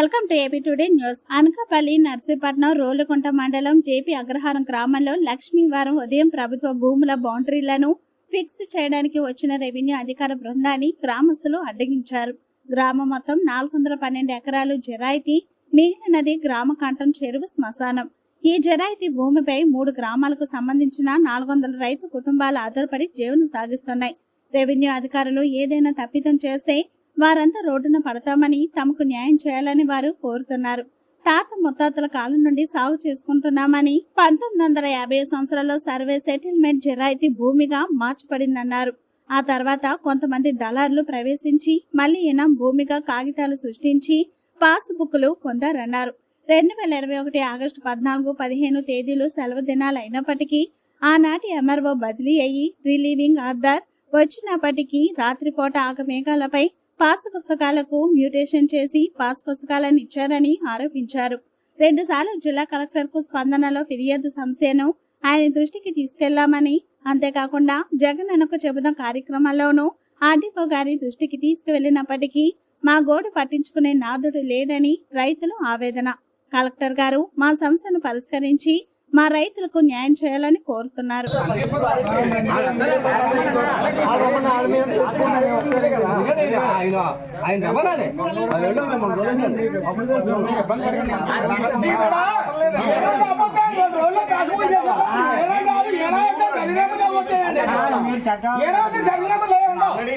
Welcome to AP today news. Anakapalli Narsipatnam Rolugunta మండలం JP అగ్రహారం గ్రామంలో లక్ష్మీవారం ఉదయం ప్రభుత్వ భూముల బౌండరీలను ఫిక్స్ చేయడానికి వచ్చిన రెవెన్యూ అధికార బృందాన్ని గ్రామస్తులు అడ్డగించారు. గ్రామం మొత్తం నాలుగు వందల పన్నెండు ఎకరాలు జరాయితీ మిగిలినది గ్రామ కంఠం చెరువు శ్మశానం. ఈ జరాయితీ భూమిపై మూడు గ్రామాలకు సంబంధించిన నాలుగు వందల రైతు కుటుంబాలు ఆధారపడి జీవనం సాగిస్తున్నాయి. రెవెన్యూ అధికారులు ఏదైనా తప్పిదం చేస్తే వారంతా రోడ్డున పడతామని తమకు న్యాయం చేయాలని వారు కోరుతున్నారు. తాత ముత్తాతల కాలం నుండి సాగు చేసుకుంటున్నామని పంతొమ్మిది వందల యాభై సంవత్సరాల్లో సర్వే సెటిల్మెంట్ జరాయితీ భూమిగా మార్చబడిందన్నారు. ఆ తర్వాత కొంతమంది దళారులు ప్రవేశించి మళ్ళీ ఇనం భూమిగా కాగితాలు సృష్టించి పాస్బుక్లు పొందారన్నారు. రెండు వేల ఇరవై ఒకటి ఆగస్టు పద్నాలుగు పదిహేను తేదీలు సెలవు దినాలు అయినప్పటికీ ఆనాటి ఎంఆర్ఓ బదిలీ అయ్యి రిలీవింగ్ ఆర్డర్ వచ్చినప్పటికీ రాత్రిపూట ఆగమేఘాలపై పాస్ పుస్తకాలకు మ్యూటేషన్ చేసి పాస్ పుస్తకాలను ఇచ్చారని ఆరోపించారు. రెండుసార్లు జిల్లా కలెక్టర్కు స్పందనలో ఫిర్యాదు సమస్యను ఆయన దృష్టికి తీసుకెళ్ళామని అంతేకాకుండా జగన్ అనకు చెబుతున్న కార్యక్రమాల్లోనూ ఆర్డీఓ గారి దృష్టికి తీసుకువెళ్ళినప్పటికీ మా గోడు పట్టించుకునే నాదుడు లేడని రైతులు ఆవేదన. కలెక్టర్ గారు మా సమస్యను పరిష్కరించి మా రైతులకు న్యాయం చేయాలని కోరుతున్నారు.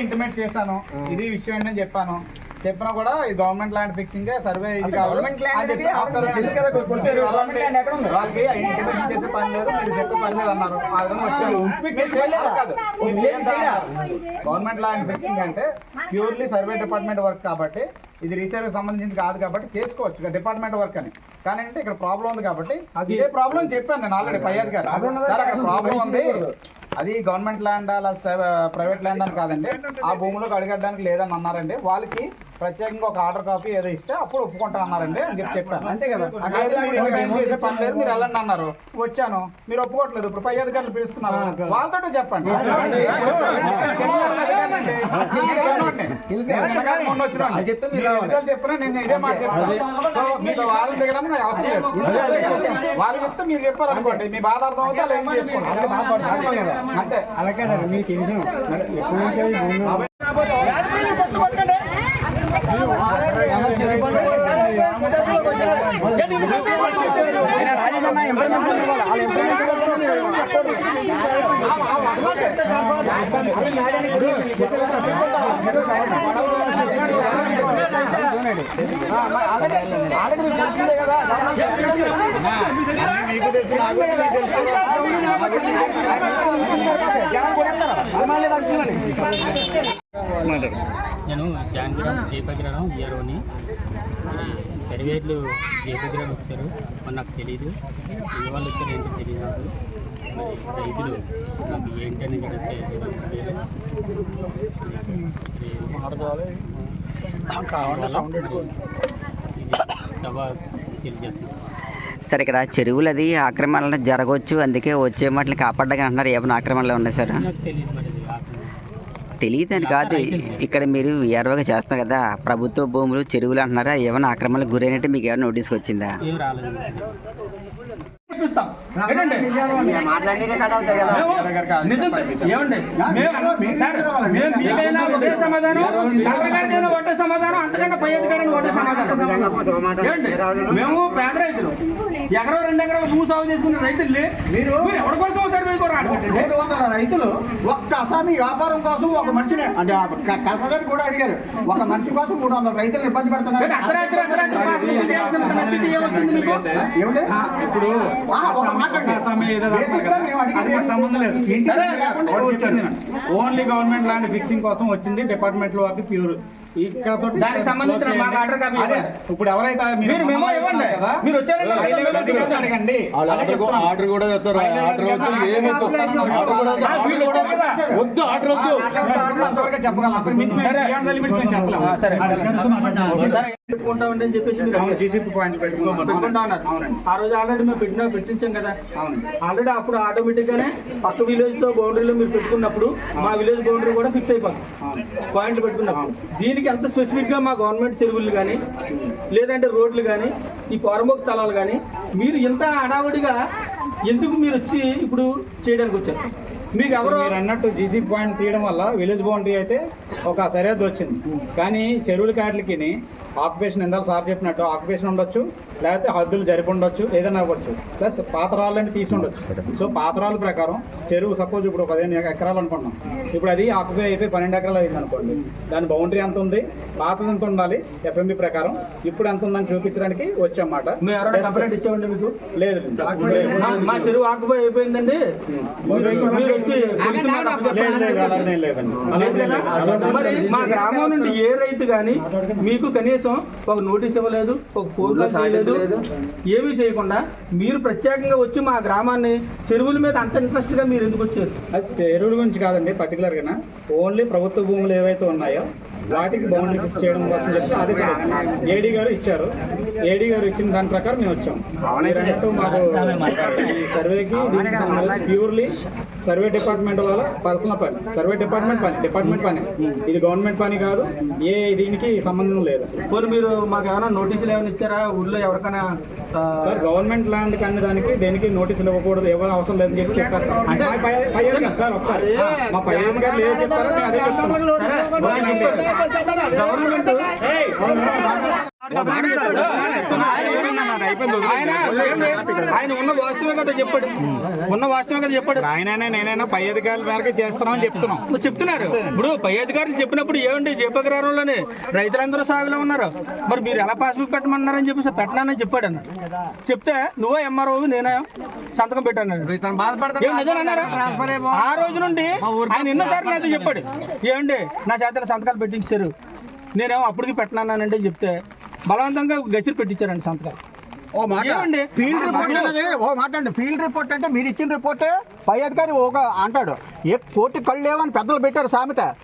ఇంటిమేట్ చేశాను. ఇది విషయం ఏంటని చెప్పాను. చెప్పినా కూడా ఈ గవర్నమెంట్ ల్యాండ్ ఫిక్సింగ్ సర్వే ఇది. గవర్నమెంట్? వాళ్ళకి చేసే పని లేదు మీరు చెప్పే పని లేదు అన్నారు? గవర్నమెంట్ ల్యాండ్ ఫిక్సింగ్ అంటే ప్యూర్లీ సర్వే డిపార్ట్మెంట్ వర్క్ కాబట్టి ఇది రీసర్వే సంబంధించింది కాదు కాబట్టి చేసుకోవచ్చు. డిపార్ట్మెంట్ వర్క్ అని. కానీ అంటే ఇక్కడ ప్రాబ్లం ఉంది కాబట్టి అది ఏ ప్రాబ్లం చెప్పాను నేను ఆల్రెడీ పై అధికారి అక్కడ ప్రాబ్లం ఉంది. అది గవర్నమెంట్ ల్యాండ్ అలా ప్రైవేట్ ల్యాండ్ అని కాదండి. ఆ భూమిలోకి అడిగడానికి లేదని అన్నారండి. వాళ్ళకి ప్రత్యేకంగా ఒక ఆర్డర్ కాపీ ఏదో ఇస్తే అప్పుడు ఒప్పుకుంటా అన్నారండి అని చెప్పి చెప్పాను అంతే కదా పని లేదు మీరు వెళ్ళండి అన్నారు వచ్చాను మీరు ఒప్పుకోవట్లేదు ఇప్పుడు పై అధికారులు పిలుస్తున్నారు వాళ్ళతో చెప్పండి. మొన్న చెప్పినా నేను ఇదే మాట చెప్తాను వాళ్ళని నాకు అవసరం లేదు వాళ్ళు చెప్తే మీరు చెప్పారు అనుకోండి మీ బాధ అర్థం అవుతే అలా ఏం చేసుకోండి అంతే అలాగే మీకు తెలుసు ఎప్పటి నుంచో ఈ భూమి ఆయన రాజేష్ అన్న ఇంప్లిమెంట్ వాళ్ళ ఇంప్లిమెంట్ కదా మీకు తెలుసు నాకు జనం కొడేస్తారా? నేను సర్వేర్లు దీపగిరామ్ వచ్చారు మరి నాకు తెలియదు ఏ వాళ్ళు వచ్చారు ఏంటో తెలియదు నాకు. మరి రైతులు నాకు ఏంటి అనేది కూడా తెలియదు. మరి ఇది సభ తెలియజేస్తున్నాను సార్ ఇక్కడ చెరువులు అది ఆక్రమణలు జరగవచ్చు అందుకే వచ్చే మట్లని కాపాడడానికి అంటున్నారు. ఏమైనా ఆక్రమణలు ఉన్నాయి సార్? తెలియదు మరి. తెలియదని కాదు. ఇక్కడ మీరు ఏర్వగా చేస్తున్నారు కదా ప్రభుత్వ భూములు చెరువులు అంటున్నారా? ఏమైనా ఆక్రమణలకు గురైనట్టు మీకు ఏమైనా నోటీస్కి వచ్చిందా? మేము సార్, పేద రైతులు. ఎకరం రెండు ఎకరాలు భూ సాగు చేసుకున్న రైతుల్ని మీరు మీరు ఎవరి కోసం సర్వే కూడా మూడు వందల రైతులు ఒక్క అసామి వ్యాపారం కోసం ఒక మనిషిని అంటే కలెక్టర్ కూడా అడిగారు. ఒక మనిషి కోసం మూడు వందల రైతులు ఇబ్బంది పెడుతున్నారు. ఇప్పుడు ఒక మాట సంబంధం లేదు. ఓన్లీ గవర్నమెంట్ ల్యాండ్ ఫిక్సింగ్ కోసం వచ్చింది డిపార్ట్మెంట్లో అది ప్యూర్. దానికి సంబంధించిన మాకు ఆర్డర్ కాపీ అదే, ఇవ్వండి. ఇప్పుడు ఎవరైతే మీరు మెమో ఇవ్వండి. మీరు వచ్చారంటే హై లెవెల్ అధికారులు అడగండి అదే చెప్తున్నాను. ఆర్డర్ కూడా చెప్తారు ఆర్డర్ వద్దు. ఆర్డర్ వద్దు. ఆర్డర్ వద్దు చెప్పగలం చెప్పేసి. పెట్టుకుంటా. ఉన్నారు. అవునండి. ఆ రోజు ఆల్రెడీ మేము పెట్టినా పెట్టించాం కదా. ఆల్రెడీ అప్పుడు ఆటోమేటిక్ గానే పక్క విలేజ్తో బౌండరీలో మీరు పెట్టుకున్నప్పుడు మా విలేజ్ బౌండరీ కూడా ఫిక్స్ అయిపోతుంది. పాయింట్లు పెట్టుకున్నప్పుడు. దీనికి ఎంత స్పెసిఫిక్గా మా గవర్నమెంట్ చెరువులు కానీ లేదంటే రోడ్లు కానీ ఈ కోరమోక స్థలాలు కానీ మీరు ఇంత హడావుడిగా ఎందుకు మీరు వచ్చి ఇప్పుడు చేయడానికి వచ్చారు? మీకు ఎవరు మీరు అన్నట్టు జీసీ పాయింట్ తీయడం వల్ల విలేజ్ బౌండరీ అయితే ఒక సరిహద్దు వచ్చింది. కానీ చెరువుల కాట్లకి ఆక్యుపేషన్ ఇందాక సార్ చెప్పినట్టు ఆక్యుపేషన్ ఉండొచ్చు లేకపోతే హద్దులు జరిపి ఉండొచ్చు ఏదైనా అవ్వచ్చు. ప్లస్ పాతరాళ్ళు అంటే తీసి ఉండొచ్చు. సో పాతరాల ప్రకారం చెరువు సపోజ్ ఇప్పుడు పదిహేను ఎకరాలు అనుకుంటున్నాం. ఇప్పుడు అది ఆక్యుపై అయిపోయి పన్నెండు ఎకరాలు అయింది అనుకోండి. దాని బౌండరీ ఎంత ఉంది? పాతది ఎంత ఉండాలి? ఎఫ్ఎంబి ప్రకారం. ఇప్పుడు ఎంత ఉందని చూపించడానికి వచ్చామాట లేదు. మా- చెరువు ఆకుపోయి అయిపోయిందండి. మా గ్రామం నుండి ఏ రైతు కానీ మీకు కనీసం ఒక నోటీస్ ఇవ్వలేదు ఒక ఫోన్ కాల్ చేయలేదు. ఏమీ చేయకుండా మీరు ప్రత్యేకంగా వచ్చి మా గ్రామాన్ని చెరువుల మీద అంత ఇంట్రెస్ట్గా మీరు ఎందుకు వచ్చారు? అది ఎరువుల గురించి కాదండి పర్టికులర్గా ఓన్లీ ప్రభుత్వ భూములు ఏవైతే ఉన్నాయో వాటికి బౌండరీ ఫిక్స్ చేయడం కోసం చెప్పి ఆదేశాలు ఏడీ గారు ఇచ్చారు. ఏడీ గారు ఇచ్చిన దాని ప్రకారం మేము వచ్చాం. అన్నట్టు మాకు సర్వేకి దీనికి ప్యూర్లీ సర్వే డిపార్ట్మెంట్ వాళ్ళ పర్సనల్ పని. సర్వే డిపార్ట్మెంట్ పని. డిపార్ట్మెంట్ పని. ఇది గవర్నమెంట్ పని కాదు. ఏ దీనికి సంబంధం లేదు పోనీ మీరు మాకు ఏమైనా నోటీసులు ఏమైనా ఇచ్చారా? ఊళ్ళో ఎవరికైనా సార్ గవర్నమెంట్ ల్యాండ్ కానీ దానికి దేనికి నోటీసులు ఇవ్వకూడదు ఎవరు అవసరం లేదని చెప్పి చెప్పారు సార్. సార్ ఒకసారి. మా పై చెప్పారో అదే చెప్తున్నాం ఆయన ఆయన ఉన్న వాస్తవే కదా చెప్పాడు. ఉన్న వాస్తవే కదా చెప్పాడు. ఆయనైనా నేనైనా పై అధికారుల మేరకు చేస్తున్నామని చెప్తున్నాం. చెప్తున్నారు. ఇప్పుడు పై అధికారులు చెప్పినప్పుడు ఏమండి? జీపగ్రహంలోనే రైతులందరూ సాగులో ఉన్నారు. మరి మీరు ఎలా పాస్బుక్ పెట్టమన్నారని చెప్పేసి పెట్టనానని చెప్పాడు అన్న చెప్తే నువ్వో ఎంఆర్ఓ నేనే సంతకం పెట్టాను? ఆ రోజు నుండి ఆయన ఎన్నోసార్లు నాతో చెప్పాడు. ఏమండి? నా చేతల సంతకాలు పెట్టించారు. నేనేమో అప్పటికి పెట్టనానంటే చెప్తే బలవంతంగా గసిరి పెట్టించారండి సంతకాలు. ఓ మాట. ఏమండి? ఫీల్డ్ రిపోర్ట్ అనేది ఓ మాట అండి. ఫీల్డ్ రిపోర్ట్ అంటే మీరు ఇచ్చిన రిపోర్టే పై అధికారి ఒక అంటాడు. ఏ కోర్టు కళ్ళు లేవని పెద్దలు పెట్టారు సామెత.